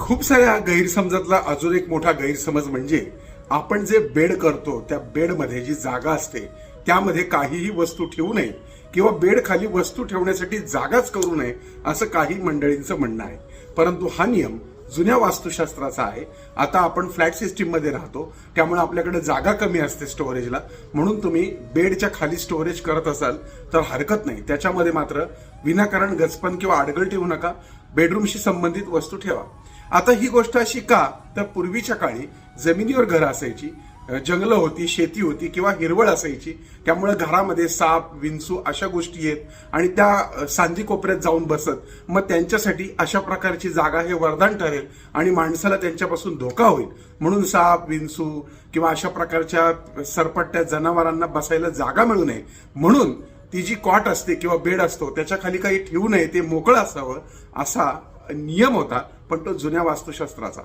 खूप साऱ्या गैरसमजातला अजून एक मोठा गैरसमज म्हणजे आपण जे बेड करतो त्या बेडमध्ये जी जागा असते त्यामध्ये काहीही वस्तू ठेवू नये किंवा बेड खाली वस्तू ठेवण्यासाठी जागाच करू नये असं काही मंडळींचं म्हणणं आहे. परंतु हा नियम जुन्या वास्तुशास्त्राचा आहे. आता आपण फ्लॅट सिस्टीममध्ये राहतो त्यामुळे आपल्याकडे जागा कमी असते स्टोरेजला. म्हणून तुम्ही बेडच्या खाली स्टोरेज करत असाल तर हरकत नाही. त्याच्यामध्ये मात्र विनाकारण गचपण किंवा आडगळ ठेवू नका. बेडरूमशी संबंधित वस्तू ठेवा. आता ही गोष्ट अशी का? तर पूर्वीच्या काळी जमिनीवर घर असायची जंगलं होती शेती होती किंवा हिरवळ असायची त्यामुळे घरामध्ये साप विंचू अशा गोष्टी येत आणि त्या सांधी कोपऱ्यात जाऊन बसत. मग त्यांच्यासाठी अशा प्रकारची जागा हे वरदान ठरेल आणि माणसाला त्यांच्यापासून धोका होईल. म्हणून साप विंचू किंवा अशा प्रकारच्या सरपट्ट्या जनावरांना बसायला जागा मिळू नये. म्हणून ती जी कॉट असते किंवा बेड असतो त्याच्याखाली काही ठेवू नये ते मोकळं असावं असा नियम होता पण तो जुन्या वास्तुशास्त्राचा.